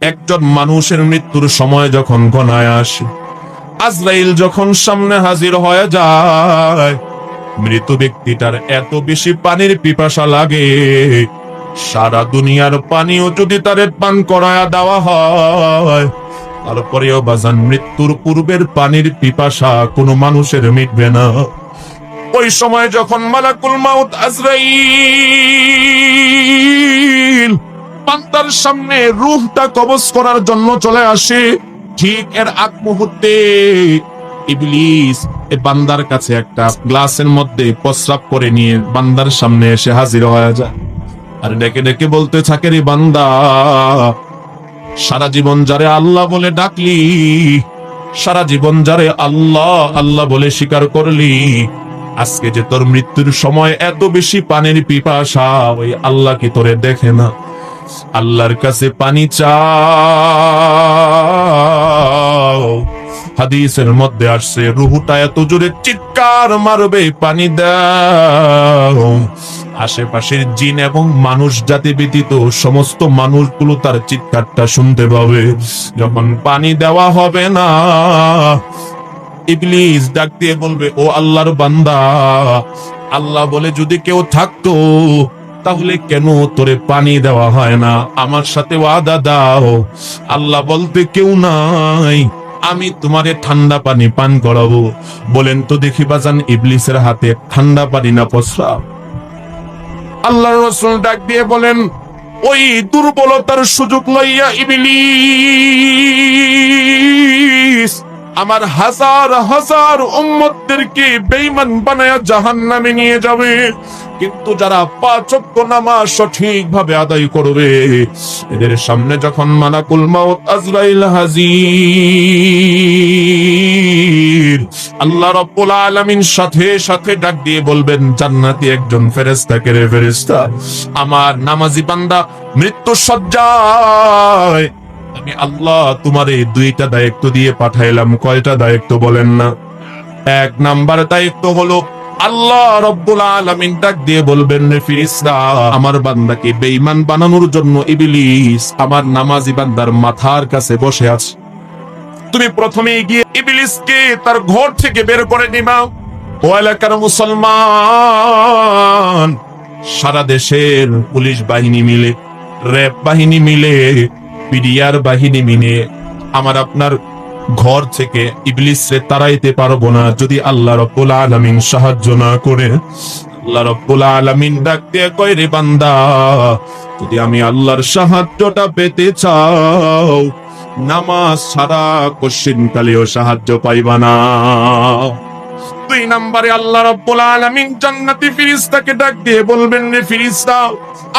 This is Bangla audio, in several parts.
একজন মানুষের মৃত্যুর সময় যখন গণায় আসে, আজরাইল যখন সামনে হাজির হয়ে যায়, মৃত ব্যক্তিটার এত বেশি পানির পিপাসা লাগে, সারা দুনিয়ার পানিও যদি তারে পান করায়া দেওয়া হয়, তারপরেও বাজান মৃত্যুর পূর্বের পানির পিপাসা কোনো মানুষের মিটবে না। ওই সময় যখন মালাকুল মাউত আজরাইল পান্তার সামনে রুহটা কবজ করার জন্য চলে আসে। ঠিক এর আগ মুহূর্তে ইবলিস এ বান্দার কাছে একটা গ্লাসের মধ্যে প্রস্রাব করে নিয়ে বান্দার সামনে এসে হাজির হয়ে যায়। আর ডেকে ডেকে বলতে থাকে, রে বান্দা, সারা জীবন যারে আল্লাহ বলে ডাকলি, সারা জীবন যারে আল্লাহ আল্লাহ বলে স্বীকার করলি, আজকে যে তোর মৃত্যুর সময় এত বেশি পানির পিপাসা, ওই আল্লাহ কি তোরে দেখে না? আল্লাহর কাছে পানি চাও। হাদিসের মধ্যে আসছে, রুহুটা এত জোরে চিৎকার মারবে, পানি দাও। আশেপাশের জিন এবং মানুষ জাতি ব্যতীত সমস্ত মানুষগুলো তার চিৎকারটা শুনতে পাবে। যখন পানি দেওয়া হবে না, ইবলিস ডাক দিয়ে বলবে, ও আল্লাহর বান্দা, আল্লাহ বলে যদি কেউ থাকতো তাহলে কেন তোরে পানি দেওয়া হয় না? আমার সাথে ওয়াদা দাও। আল্লাহ বলতে কেউ নাই, আমি তোমারে ঠান্ডা পানি পান করাবো। বলেন তো দেখি বাজান ইবলিসের হাতে ঠান্ডা পানি না প্রস্রাব আল্লাহ রসুল ডাক দিয়ে বলেন, ওই দুর্বলতার সুযোগ লইয়া ইবলিস, আমার হাজার হাজার উম্মতদেরকে বেঈমান বানায়া জাহান্নামে নিয়ে যাবে। কিন্তু যারা পাচক্য নামাজ সঠিক ভাবে আদায় করবে, এদের সামনে যখন মানাকুল মাউত আজরাইল আল্লাহ রব্বুল আলামিন সাথে সাথে ডাক দিয়ে বলবেন, জান্নাতি একজন ফেরেশতাকে রে ফেরেস্তা আমার নামাজি বান্দা মৃত্যু সজ্জায়। আমি আল্লাহ তোমার এই দুইটা দায়িত্ব দিয়ে পাঠাইলাম, কয়টা দায়িত্ব বলেন না? এক নাম্বার দায়িত্ব হলো আল্লাহ রব্বুল আলামিন ডাক দিয়ে বলবেন ফিরিস্তা আমার বান্দাকে বেঈমান বানানোর জন্য ইবলিস আমার নামাজি বান্দার মাথার কাছে বসে আছে। তুমি প্রথমে গিয়ে ইবলিসকে তার ঘর থেকে বের করে নিবা ও এলাকার মুসলমান, সারা দেশের পুলিশ বাহিনী মিলে, র্যাব বাহিনী মিলে, পিডিআর বাহিনী মিলে, আমার আপনার ঘর থেকে ইবলিসরে তাড়াইতে পারব না যদি আল্লাহ রব্বুল আলামিন সাহায্য না করে আল্লাহ রব্বুল আলামিন ডাক দিয়ে কয়, রে বান্দা, যদি আমি আল্লাহর সাহায্যটা পেতে চাও, নামাজ ছাড়া কশিন কালেও সাহায্য পাইবা না। দুই নম্বরে আল্লাহ রব্বুল আলামিন জান্নাতি ফিরিস্তাকে ডাক দিয়ে বলবেন, রে ফিরিস্তা,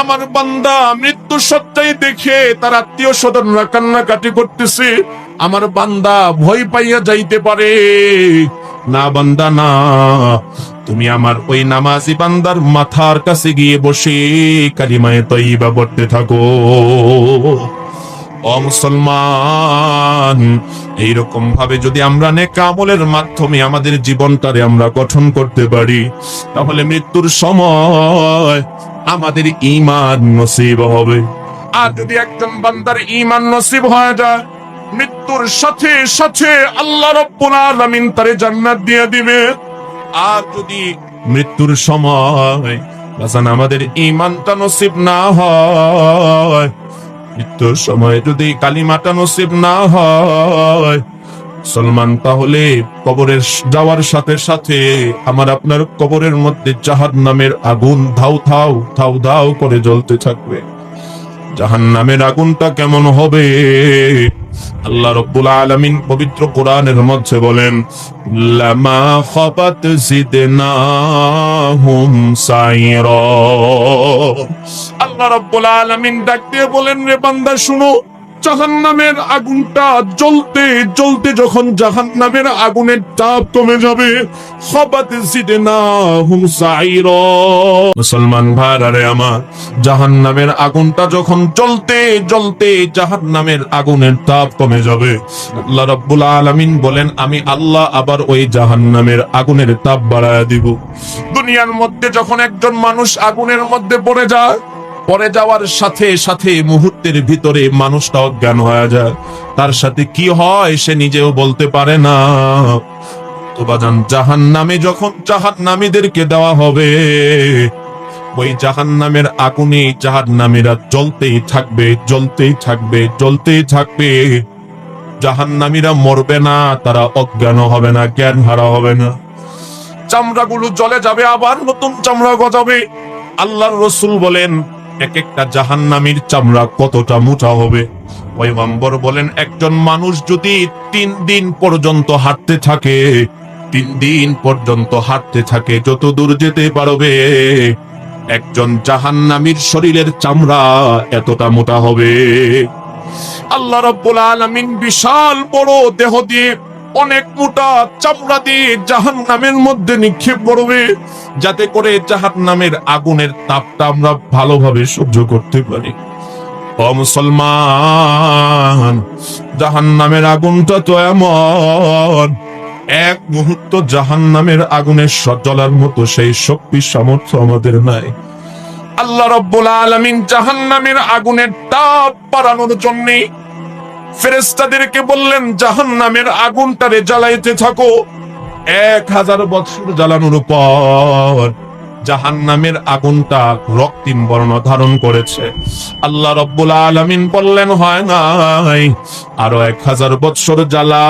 আমার বান্দা মৃত্যু সত্যাই দেখে তার আত্মীয় স্বজনরা কান্নাকাটি করতেছে। আমার বান্দা ভয় পাইয়া যাইতে পারে। না বান্দা, না। তুমি আমার ওই নামাজি বান্দার মাথার কাছে গিয়ে বসে কালিমায়ে তৈবা পড়তে থাকো। ও মুসলমান, এইরকম ভাবে যদি আমরা নেক আমলের মাধ্যমে আমাদের জীবনটারে আমরা গঠন করতে পারি, তাহলে মৃত্যুর সময় আমাদের ইমান নসিব হবে। আর যদি একজন বান্দার ইমান নসিব হয়ে যায় মৃত্যুর সাথে সাথে আল্লাহ রব্বুল আলামিন তারে জান্নাত দিয়ে দিবে। আর যদি মৃত্যুর সময় বাজান আমাদের ইমানটা নসিব না হয়, মৃত্যুর সময় যদি কালিমাটা নসিব না হয়, সলমান, তাহলে কবরের যাওয়ার সাথে সাথে আমার আপনার কবরের মধ্যে জাহান নামের আগুন ধাউ ধাউ ধাউ ধাউ করে জ্বলতে থাকবে। জাহান নামের আগুনটা কেমন হবে? আল্লাহ রব্বুল আলামিন পবিত্র কোরআনের মধ্যে বলেন আল্লাহ রব্বুল আলমিন ডাকতে বলেন রে বান্দা, শুনো। জাহান্নামের আগুনটা জ্বলতে জ্বলতে যখন জাহান্নামের আগুনের তাপ কমে যাবে, খবাত জিদনাহুম সাইরা। মুসলমান ভাইরারে আমার, জাহান্নামের আগুনটা যখন জ্বলতে জ্বলতে জাহান্নামের আগুনের তাপ কমে যাবে। আল্লাহ রাব্বুল আলামিন বলেন, আমি আল্লাহ আবার ওই জাহান্নামের আগুনের তাপ বাড়ায় দিব। দুনিয়ার মধ্যে যখন একজন মানুষ আগুনের মধ্যে পড়ে যায় পরে যাওয়ার সাথে সাথে মুহূর্তের ভিতরে মানুষটা অজ্ঞান হয়ে যায়। তার সাথে কি হয় সে নিজেও বলতে পারে না। বাজান জাহান নামে যখন জাহান নামীদেরকে দেওয়া হবে, ওই জাহান নামের আগুনে জাহান নামীরা জ্বলতেই থাকবে জ্বলতেই থাকবে জ্বলতেই থাকবে। জাহান নামীরা মরবে না, তারা অজ্ঞান হবে না জ্ঞান হারা হবে না। চামড়াগুলো জ্বলে যাবে, আবার নতুন চামড়া গজাবে। আল্লাহর রসুল বলেন এক একটা জাহান্নামীর চামড়া কতটা মোটা হবে? পয়গম্বর বলেন, একজন মানুষ যদি তিন দিন পর্যন্ত হাঁটতে থাকে, তিন দিন পর্যন্ত হাঁটতে থাকে, যত দূর যেতে পারবে, একজন জাহান্নামীর শরীরের চামড়া এতটা মোটা হবে। আল্লাহ রাব্বুল আলামিন বিশাল বড় দেহ দিয়ে অনেক মোটা চামড়া দিয়ে জাহান নামের মধ্যে নিক্ষেপ করবে, যাতে করে জাহান নামের আগুনের তাপটা আমরা ভালোভাবে সহ্য করতে পারি। মুসলমান জাহান নামের আগুনটা তো এমন, এক মুহূর্ত জাহান নামের আগুনের স- জ্বলার মতো সেই শক্তি সামর্থ্য আমাদের নাই। আল্লাহ রব্বুল আলামিন জাহান্নামের আগুনের তাপ বাড়ানোর জন্যে ফেরেস্তাদেরকে বললেন, জাহান্নামের আগুনটারে জ্বালাইতে থাকো। এক হাজার বছর জ্বালানোর পর জাহান্নামের আগুনটা রক্তিম বর্ণ ধারণ করেছে। আল্লাহ রব্বুল আলমিন বললেন, হয় নাই। আরও এক হাজার বৎসর জ্বালাও।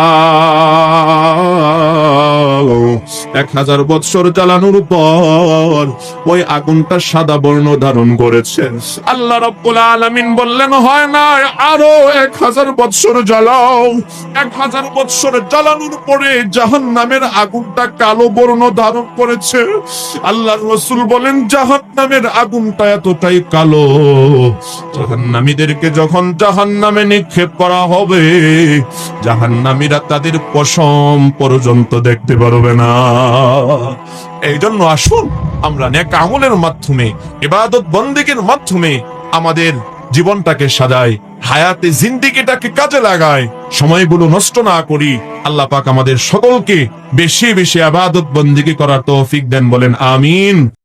এক হাজার বৎসর জ্বালানোর পর ওই আগুনটা সাদা বর্ণ ধারণ করেছে। আল্লাহ রব্বুল আলামিন বললেন, হয় না, আরও এক হাজার বৎসর জ্বালাও। এক হাজার বৎসর জ্বালানোর পরে জাহান নামের আগুনটা কালো বর্ণ ধারণ করেছে। আল্লাহ রসুল বলেন জাহান নামের আগুনটা এতটাই কালো জাহান নামীদেরকে যখন জাহান নামে নিক্ষেপ করা হবে জাহান নামীরা তাদের পশম পর্যন্ত দেখতে পারবে না। এই জন্য আসুন, আমরা নেক আমলের মাধ্যমে, ইবাদত বন্দিকের মাধ্যমে আমাদের জীবনটাকে সাজাই, হায়াতে জিন্দিগিটাকে কাজে লাগাই, সময়গুলো নষ্ট না করি। আল্লাহ পাক আমাদের সকলকে বেশি বেশি আবাদত বন্দিকে করার তৌফিক দেন, বলেন আমিন।